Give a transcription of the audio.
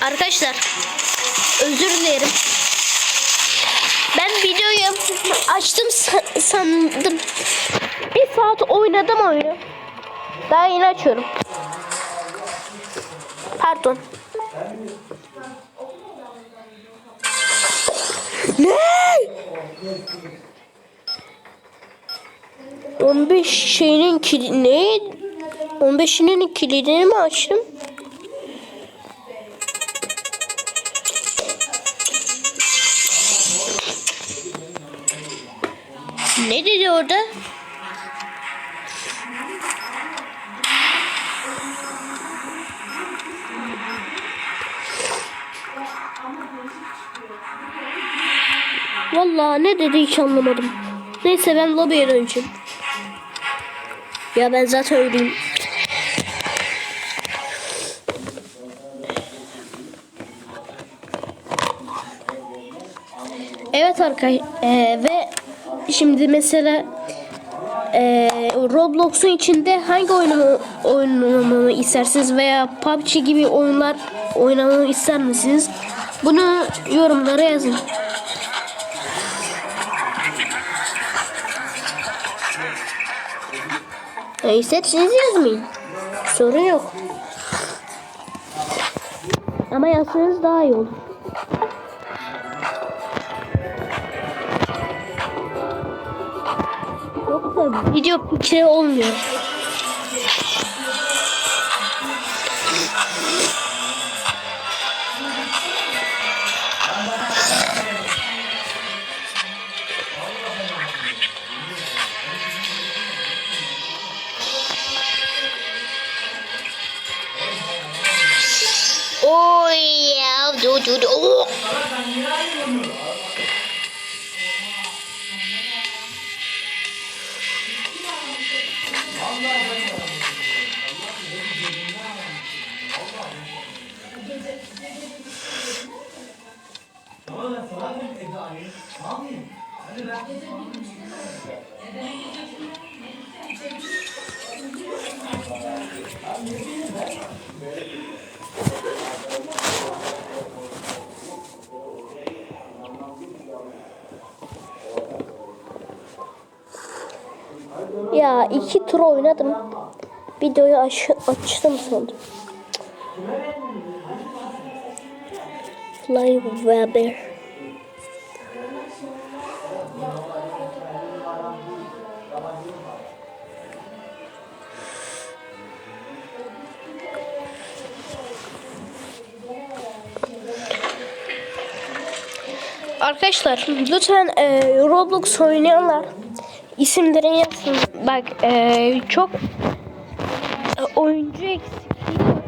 Arkadaşlar özür dilerim. Ben videoyu açtım sa- sandım. Bir saat oynadım oyunu. Daha yeni açıyorum. Pardon. Ne? 15 şeyinin kilidi ne? 15'inin kilidini mi açtım? Ne dedi orada? Vallahi ne dedi hiç anlamadım. Neyse ben lobiye döneceğim. Ya ben zaten öyleyim. Evet arkadaşlar ve şimdi mesela e, Roblox'un içinde hangi oyunu oynamamı istersiniz veya PUBG gibi oyunlar oynamamı ister misiniz? Bunu yorumlara yazın. E, isterseniz yazmayın. Sorun yok. Ama yazsanız daha iyi olur. Yoksa video fikri olmuyor. Oh yeah, do do do. Oh. Ya iki tur oynadım. Videoyu aç açtım sandım. Fly Weber. Arkadaşlar lütfen e, Roblox oynayanlar isimlerini yazsın. Bak e, çok oyuncu eksikliği